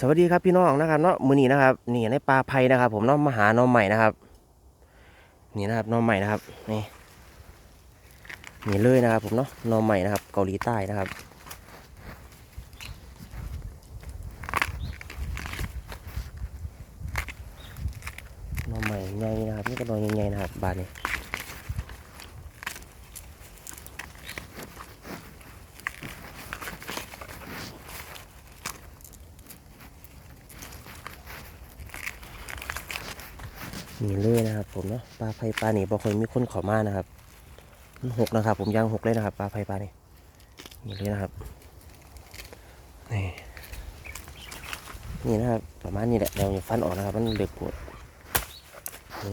สวัสดีครับพี่น้องนะครับเนาะมือนี้นะครับนี่ในปลาไผ่นะครับ ผมเนาะมาหาน้องใหม่นะครับ นี่นะครับน้องใหม่นะครับนี่นี่เลยนะครับ ผมเนาะน้องใหม่นะครับ เกาหลีใต้นะครับน้องใหม่ใหญ่นะครับนี่ก็หน้องใหญ่ๆนะครับบานนี้เลยนะครับ ผมเนาะ ปลาไผ่ปลานี่บางคนมีคนขอมานะครับมันหกนะครับ ผมยางหกเลยนะครับปลาไผ่ปลานี่นี่เลยนะครับนี่นี่นะครับ ประมาณนี้แหละเดี๋ยวจะฟันออกนะครับ มันเดือปวด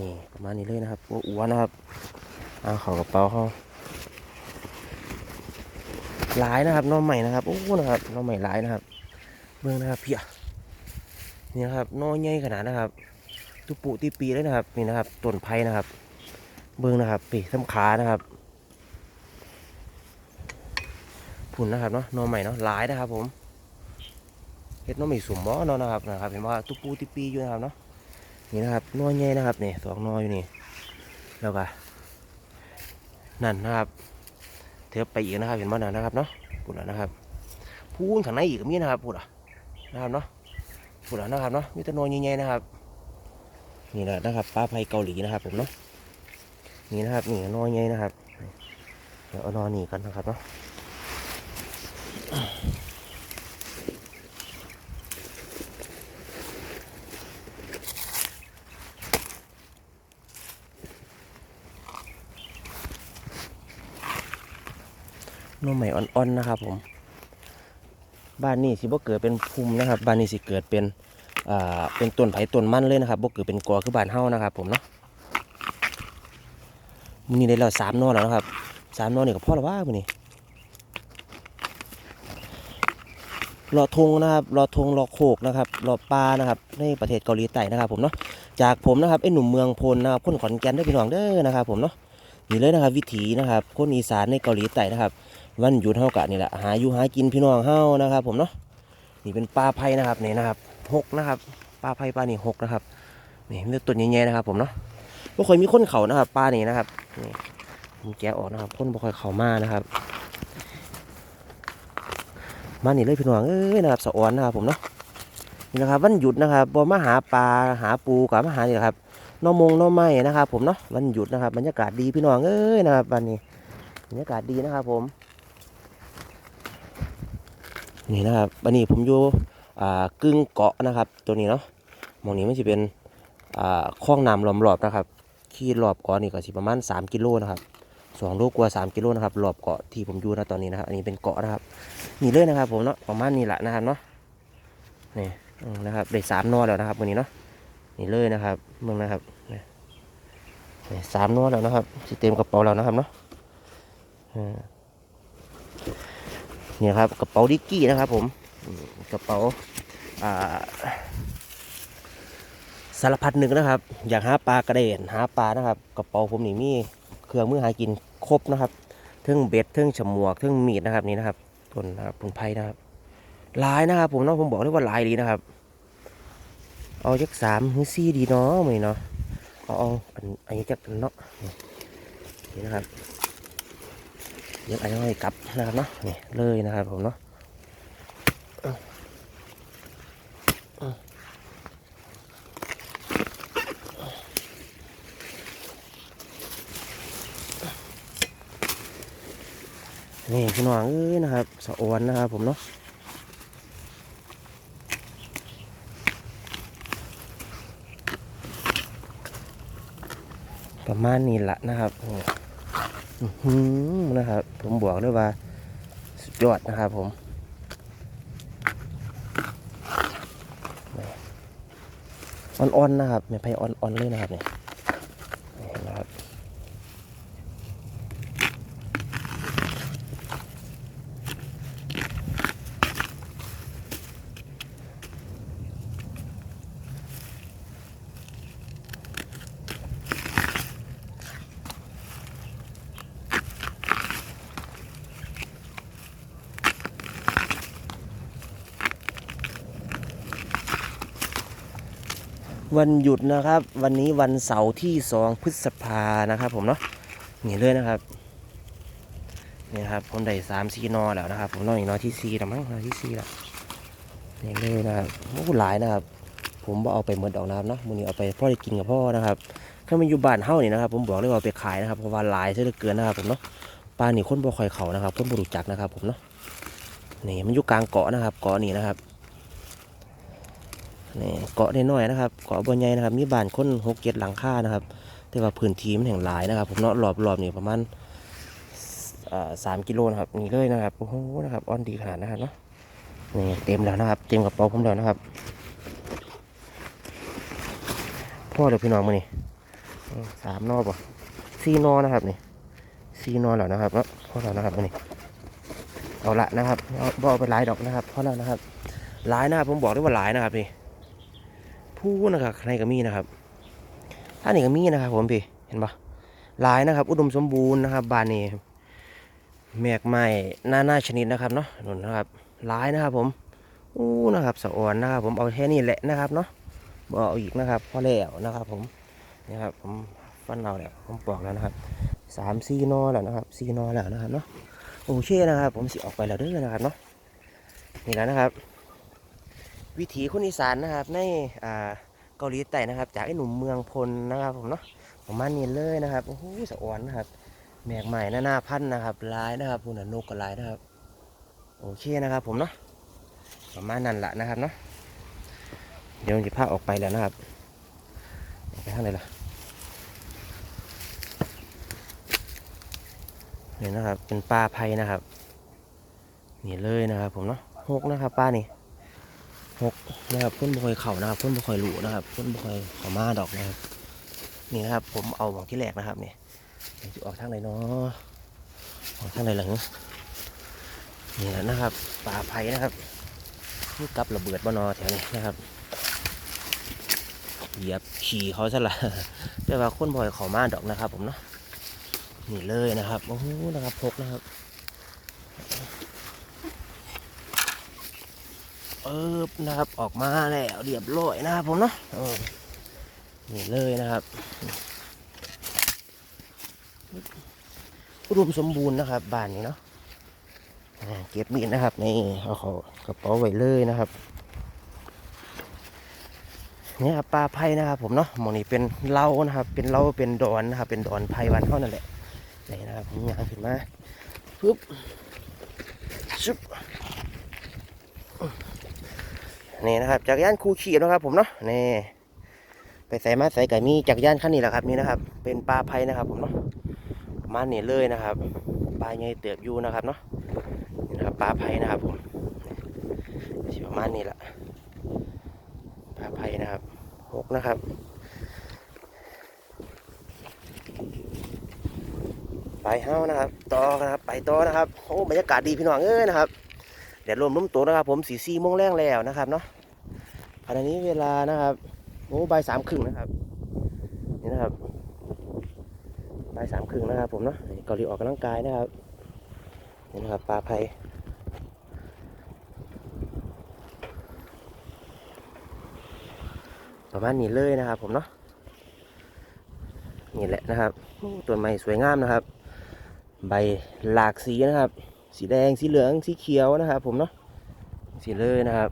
นี่ประมาณนี้เลยนะครับอ้วนนะครับเอาเข่ากระเป๋าเขาหลายนะครับน้องใหม่นะครับโอ้นะครับน้องใหม่หลายนะครับเบื้องนะครับเพียนี่นะครับน้อยใหญ่ขนาดนะครับ ตุปุตีปีเลยนะครับนี่นะครับต้นไผ่นะครับ เบื้องนะครับปีกสำขานะครับผุนนะครับเนาะนอใหม่เนาะหลายนะครับ ผมเฮ็ดนอใหม่สุ่มบ่เนาะนะครับนะครับ เห็นว่าตุปูตีปีอยู่นะครับเนาะนี่นะครับนอใหญ่นะครับนี่สองนออยู่นี่แล้วก็นั่นนะครับเทปไปอีกนะครับ เห็นบ่นั่นนะครับเนาะพูดนะครับพูนข้างในอีกก็มีนะครับพูดอะนะครับเนาะพูดนะครับเนาะมีแต่นอใหญ่ๆนะครับ นี่แหละนะครับปลาไผ่เกาหลีนะครับผมเนาะนี่นะครับนี่นอใหญ่นะครับ เดี๋ยวเอนหนีกันนะครับเนาะนอใหม่อ่อนๆนะครับผม บ้านนี้สิบ่เกิดเป็นภูมินะครับ บ้านนี้สิเกิดเป็น อ่าเป็นต้นไผ่ต้นมันเลยนะครับบ่เกิดเป็นกอคือบ้านเฮานะครับ ผมเนาะมื้อนี้ได้แล้วสามนอแล้วนะครับสามนอนี่ก็พอแล้วว่ามื้อนี้รอทงนะครับรอทงรอโคกนะครับรอปลานะครับในประเทศเกาหลีใต้นะครับ ผมเนาะจากผมนะครับไอ้หนุ่มเมืองพลนะครับคนขอนแก่นเด้พี่น้องเด้อนะครับ ผมเนาะนี่เลยนะครับ วิถีนะครับ คนอีสานในเกาหลีใต้นะครับ วันหยุดเฮากะนี่แหละหาอยู่หากินพี่น้องเฮานะครับ ผมเนาะนี่เป็นปลาไผ่นะครับนี่นะครับ หกนะครับปลาไผ่ปลานี่หกนะครับนี่มีต่ตัวใหญ่ๆนะครับผมเนาะบ่ค่อยมีคนเขานะครับปลานี่นะครับนี่ผมแกะออกนะครับคนบ่ค่อยเขามานะครับมานี่เลยพี่น้องเอ้ยนะครับสะออนนะครับผมเนาะนี่นะครับวันหยุดนะครับบ่มาหาปลาหาปูกับมาหานี่ครับนอมงนอไม้นะครับ ผมเนาะวันหยุดนะครับบรรยากาศดีพี่น้องเอ้ยนะครับวันนี้บรรยากาศดีนะครับผม นี่นะครับวันนี้ผมอยู่ อ่ากึ่งเกาะนะครับ ตัวนี้เนาะมองนี้มันจะเป็นอ่าคลองน้ำล้อมรอบนะครับขี่รอบเกาะนี่ก็สิประมาณ 3 กิโลนะครับสองโลกว่า 3 กิโลนะครับรอบเกาะที่ผมอยู่นะตอนนี้นะครับ อันนี้เป็นเกาะนะครับนี่เลยนะครับ ผมเนาะประมาณนี้แหละนะครับเนาะนี่นะครับได้สามนอแล้วนะครับวันนี้เนาะนี่เลยนะครับเมืองนะครับนี่สามนอแล้วนะครับสิเต็มกระเป๋าแล้วนะครับเนาะนี่ครับกระเป๋าดิกกี้นะครับผม กระเป๋าสารพัดหนึ่งนะครับ อยากหาปลากระเด็นหาปลานะครับ กระเป๋าผมนี่มีเครื่องมือหากินครบนะครับเทึ่งเบ็ดเทึ่งฉมวกเทึ่งมีดนะครับนี่นะครับต้นนะครับผลไผ่นะครับลายนะครับ ผมเนาะผมบอกเลยว่าลายดีนะครับ เอาจักสามหรือสี่ดีเนาะมื้อนี้เนาะเอาเอาอันอันนี้จักอันเนาะนี่นะครับเดี๋ยวอันนี้กลับนะครับเนาะนี่เลยนะครับผมเนาะ นี่พี่น้องเอ้ยนะครับสะอวนนะครับผมเนาะประมาณนี้ละนะครับอื้อนะครับ ผมบอกเลยว่า สุดยอดนะครับผมอ่อนๆนะครับไม่ไพ่อ่อนๆเลยนะครับเนี่ย วันหยุดนะครับ วันนี้วันเสาร์ที่สองพฤษภานะครับ ผมเนาะนี่เลยนะครับนี่ครับผมได้สามซีนอแล้วนะครับ ผมนอนอีกนอที่ซีแล้วมั้งนอที่ซีแล้วนี่เลยนะครับโอ้หลายนะครับ ผมบ่เอาไปหมดดอกนะครับเนาะมื้อนี้เอาไปพ่อได้กินกับพ่อนะครับถ้ามันอยู่บ้านเฮานี่นะครับ ผมบอกเลยว่าเอาไปขายนะครับเพราะว่าหลายซะเหลือเกินนะครับผมเนาะปลาหนี่คนบ่คอยเขานะครับคนบ่รู้จักนะครับ ผมเนาะนี่มันอยู่กลางเกาะนะครับ เกาะนี่นะครับ นี่เกาะน้อยๆนะครับเกาะบนใหญ่นะครับ มีบ้านคนหกเจ็ดหลังคานะครับ แต่ว่าพื้นที่มันแห่งหลายนะครับ ผมเนาะรอบรอบๆนี่ประมาณสามกิโลนะครับนี่เลยนะครับโอ้โหนะครับอ้อนดีขนาดนะครับเนาะนี่เต็มแล้วนะครับ เต็มกระเป๋าผมแล้วนะครับพ่อเดี๋ยวพี่น้องมานี่สามนอป่ะสี่นอนะครับนี่สี่นอแล้วนะครับเนาะพ่อแล้วนะครับมานี่เอาละนะครับเอาบ่เอาไปหลายดอกนะครับพ่อแล้วนะครับหลายนะครับผมบอกได้ว่าหลายนะครับนี่ ผู้นะครับในก็มีนะครับท่านนี่ก็มีนะครับผมพี่เห็นปะหลายนะครับ อุดมสมบูรณ์นะครับ บานนี้แมกไม้หน้าหน้าชนิดนะครับเนาะนุ่นนะครับหลายนะครับผมอู้นะครับสะอ่อนนะครับ ผมเอาแค่นี้แหละนะครับเนาะบเอาอีกนะครับพอแล้วนะครับ ผมนี่ครับผมฟันเราแล้วผมปอกแล้วนะครับสามซีนอแล้วนะครับซีนอแล้วนะครับเนาะโอเคนะครับ ผมสิออกไปแล้วด้อนะครับเนาะนี่แล้วนะครับ วิถีคนอีสานนะครับ ในอ่าเกาหลีใต้นะครับ จากไอ้หนุ่มเมืองพลนะครับผมเนาะประมาณนี้เลยนะครับโอ้โหสะอ่อนนะครับแมกใหม่หน้าหน้าพันนะครับลายนะครับพูน่ะนกกับลายนะครับ โอเคนะครับผมเนาะประมาณนั้นแหละนะครับเนาะเดี๋ยวจะพาออกไปแล้วนะครับออกไปทางไหนล่ะนี่นะครับเป็นปลาไพนะครับนี่เลยนะครับผมเนาะหกนะครับปลานี่ หกนะครับเพ่นบคอยเข่านะครับ เพ่นบคอยหลูนะครับเพ่นบคอยเข่ามาดอกนะครับนี่นะครับ ผมเอาของที่แรกนะครับเนี่ยจะออกทางไหนเนาะออกทางไหนหลังนี่แหละนะครับป่าไผ่นะครับนี่กับระเบิดบ่นอแถวนี้นะครับเหยียบขี่เขาซะละแต่ว่าคนบ่อยเขามาดอกนะครับ ผมเนาะนี่เลยนะครับโอ้โหนะครับพกนะครับ เออนะครับออกมาแล้วเรียบร้อยนะครับผมเนาะนี่เลยนะครับอุดมสมบูรณ์นะครับบ้านนี้เนาะเก็บมีดนะครับนี่เอาเขากระเป๋าไว้เลยนะครับเนี่ยครับปลาไผ่นะครับ ผมเนาะมองนี้เป็นเล้านะครับ เป็นเล้าเป็นดอนนะครับ เป็นดอนไผ่วันเท่านั่นแหละนี่นะครับผมยางขึ้นมาปึ๊บชุบ นี่นะครับจักรยานคูขี่นะครับ ผมเนาะนี่ไปใส่มาใส่ไก่มีจักรยานคันนี้แหละครับนี่นะครับ เป็นปลาไพนะครับ ผมเนาะประมาณนี้เลยนะครับปลาใหญ่เติบอยู่นะครับเนาะนี่นะครับปลาไพนะครับผมประมาณนี้แหละปลาไพนะครับหกนะครับไปเฮ้านะครับ ต่อนะครับ ไปต่อนะครับ โอ้ บรรยากาศดีพี่น้องเอ้ยนะครับ แดดลมลุ่มตัวนะครับ ผมสีสี่โมงแรงแล้วนะครับเนาะขณะนี้เวลานะครับโอ้บ่ายสามครึ่งนะครับนี่นะครับบ่ายสามครึ่งนะครับ ผมเนาะเกาหลีออกกำลังกายนะครับนี่นะครับปลาไพประมาณนี้เลยนะครับ ผมเนาะนี่แหละนะครับต้นไม้สวยงามนะครับ ใบหลากสีนะครับ สีแดงสีเหลืองสีเขียวนะครับผมเนาะสีเลยนะครับ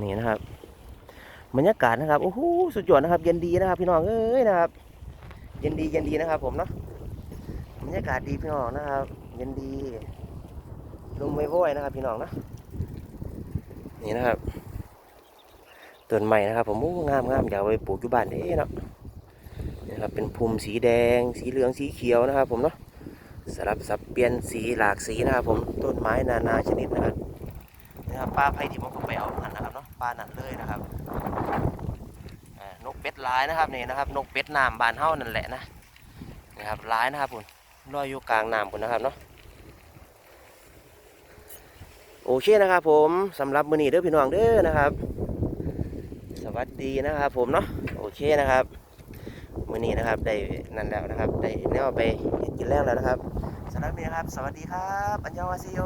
นี่นะครับบรรยากาศนะครับโอ้โหสุดยอดนะครับ เย็นดีนะครับ พี่น้องเอ้ยนะครับ เย็นดีเย็นดีนะครับ ผมเนาะบรรยากาศดีพี่น้องนะครับ เย็นดีลมไม่โว้ยนะครับ พี่น้องนะนี่นะครับต้นใหม่นะครับ ผมโอ้งามงามอยากไปปลูกอยู่บ้านเด้เนาะ นะครับเป็นภูมิสีแดง สีเหลืองสีเขียวนะครับ ผมเนาะสลับสับเปลี่ยนสีหลากสีนะครับผมต้นไม้นานาชนิดนะครับนะครับปลาไผ่ที่ผมก็ไปเอาหันนะครับเนาะปลาหนันเลยนะครับนกเป็ดลายนะครับนี่นะครับ นกเป็ดน้ำบานเฮ้านั่นแหละนะนะครับลายนะครับผมลอยอยู่กลางน้ำผมนะครับเนาะโอเคนะครับผมสำหรับมือนี้เด้อพี่น้องเด้อนะครับ สวัสดีนะครับผมเนาะโอเคนะครับ มื่อนี้นะครับ ได้นั่นแล้วนะครับ ได้แนวไปกินแล้วแล้วนะครับสำหรับนี้นะครับ สวัสดีครับ อันยองอาซิโย